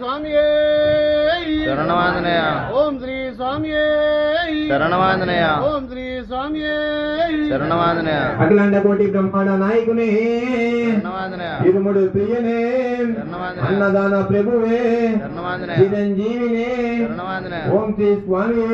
స్వామియే ఓం శ్రీ స్వామియే ఓం శ్రీ స్వామియే శరణమాంజనేయ అఖిలాండ కోటి బ్రహ్మాండ నాయకునే. శరణమాంజనేయ ఇరుముడు ప్రియనే. అన్నదాన ప్రభువే. చిరంజీవినే. ఓం శ్రీ స్వామి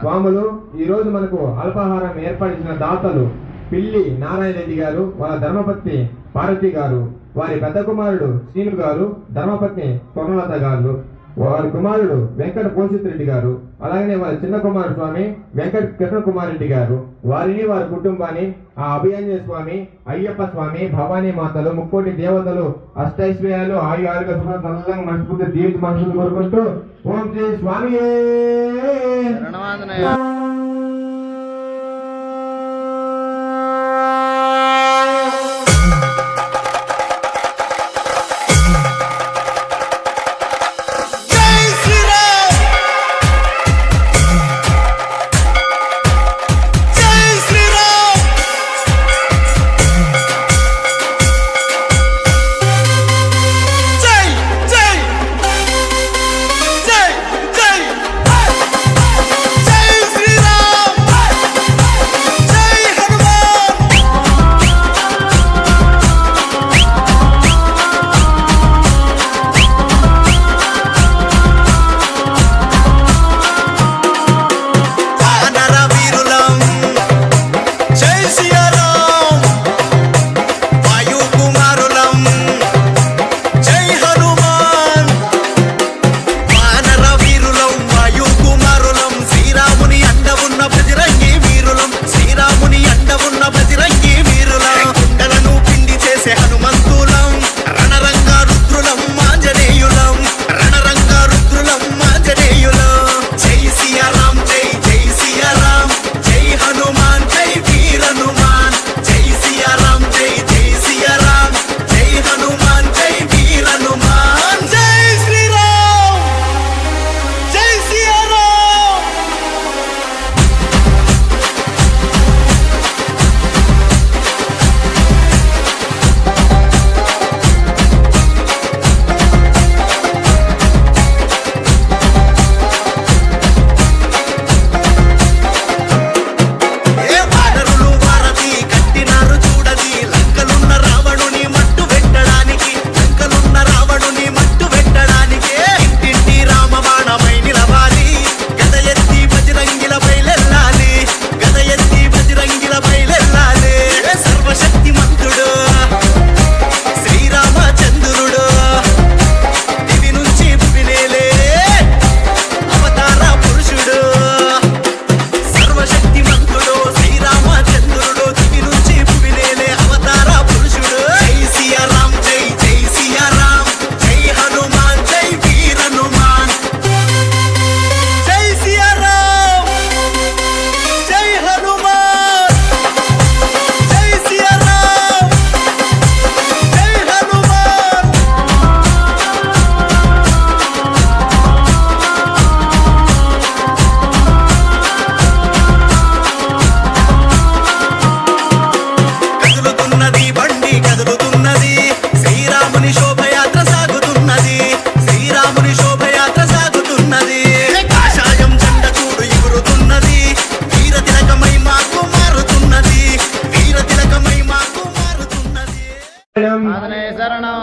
స్వాములు ఈ రోజు మనకు అల్పాహారం ఏర్పరిచిన దాతలు పిల్లి నారాయణ రెడ్డి గారు వాళ్ళ ధర్మపత్ని పార్వతి గారు వారి పెద్ద కుమారుడు శ్రీను గారు ధర్మపత్ని స్వర్ణలత గారు వారి కుమారుడు వెంకట పోషిత్ రెడ్డి గారు. అలాగనే వారి చిన్న కుమారుడు స్వామి వెంకట కృష్ణ కుమార్ రెడ్డి గారు. వారిని వారి కుటుంబాన్ని ఆ అభియాంజనేయ స్వామి అయ్యప్ప స్వామి భవానీ మాతలు ముక్కోటి దేవతలు అష్టైశ్వర్యాలు ఆయు ఆరోగ్య సుఖంగా మనస్ఫూర్తి దీవిత మనుషులు కోరుకుంటూ ఓం శ్రీ స్వామి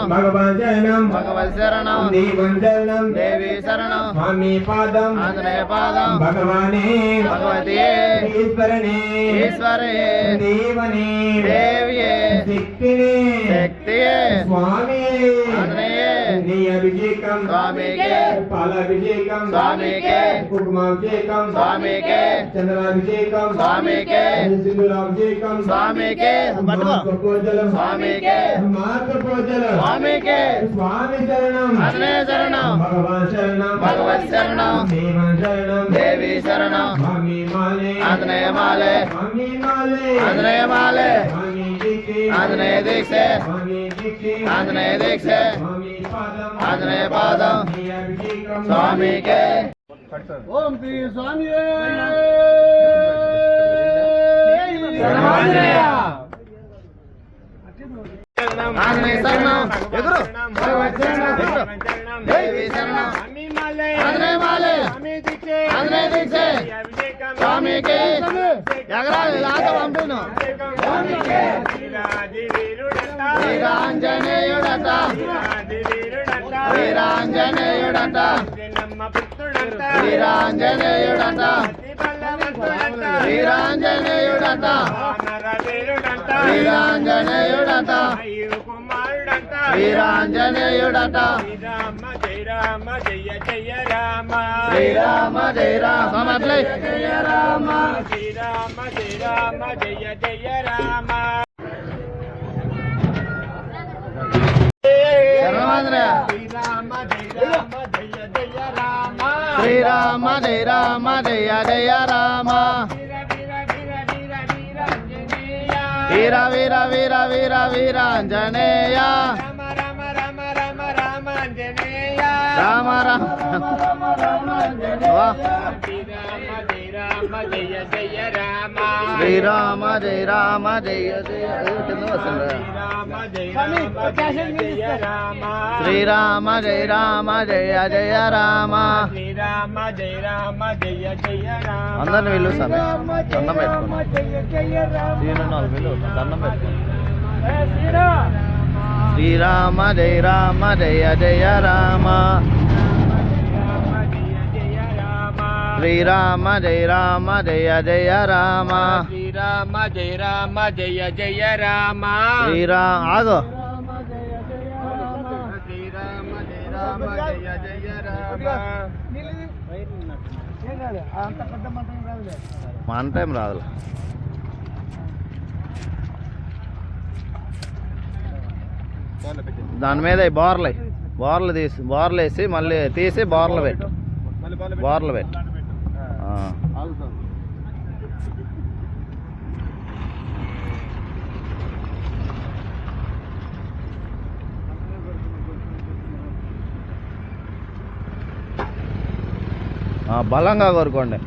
భగవాన్ శరణం. భగవత్ శరణం. దేవం శరణం. దేవి శరణం. స్వామి పాదం. ఆంజనేయ పాదం. భగవానే. భగవతియే ఈశ్వరనే. ఈశ్వరే. దేవనే. దేవియే. శక్తినే. శక్తియే. స్వామి ఆంజనేయే నీ అభిషేకం స్వామికే పాలాభిషేకం స్వామికే కుకుమాభిషేకం స్వామికే చంద్రాభిషేకం స్వామికే సింధురాభిషేకం స్వామికే పట్టుకో మార్గపూజలం స్వామికే మార్గపూజలం స్వామికే స్వామి శరణం ఆంజనేయ శరణం భగవాన్ శరణం భగవత్ శరణం దేవన్ శరణం దేవి శరణం స్వామి మాలే ఆంజనేయ మాలే స్వామి మాలే ఆంజనేయ మాలే స్వామి దీక్షే ఆంజనేయ దీక్షే స్వామి దీక్షే ఆంజనేయ దీక్ష ఆంజనేయ పాదం స్వామికే. ఓం శ్రీ స్వామి ఆంజనేయ. శరణం. ఎదురు. దేవి శరణం. మాలే. ఆంజనేయ మాలే. స్వామి దీక్షే ఆంజనేయ దీక్షే. అభిషేకం. స్వామికి. ఎగరాలి లాగ పంపిను. స్వామికి వీరాది వీరుడట వీరాంజనేయుడట. వీరాది వీరుడట వీరాంజనేయుడట. వీరమ్మ పుత్రుడట. వీరాంజనేయుడట. వీరాంజనేయుడట. వీరుడట వీరాంజనేయుడట. వీరాంజనేయుడట. వీరాంజనేయుడట రామ జయ జయ రామ. శ్రీరామ జయ రామ జయ జయ రామ. శ్రీరామ జయ రామ జయ జయ రామ. శ్రీరామ జయ రామ జయ జయ రామ. శ్రీరామ జయ రామ జయ జయ రామ. వీర వీర వీర వీర వీరాంజనేయ రామ రామ రామ రామ రామాంజనేయ రామ రామ శ్రీ రామ జయ రామ జయ జయ శ్రీ రామ జయ రామ జయ జయ రామ అందరిని వెళ్ళు స్వామి దండం పెట్టుకోండి దండం పెట్టుకోండి శ్రీరామ జయ రామ జయ జయ రామ శ్రీరామ జయ రామ జయ జయ రామ శ్రీరామ జయ రామ జయ జయ రామ శ్రీరామ జయ రామ జయ జయ రామ శ్రీరా ఆగో శ్రీరామ జయ రామ జయ జయ రామ మన టైం రాదులే. దాని మీద బోర్లు. బోర్లు తీసి బోర్లు వేసి మళ్ళీ తీసి బోర్లు పెట్టు. బోర్లు పెట్టు. బలంగా కోరుకోండి.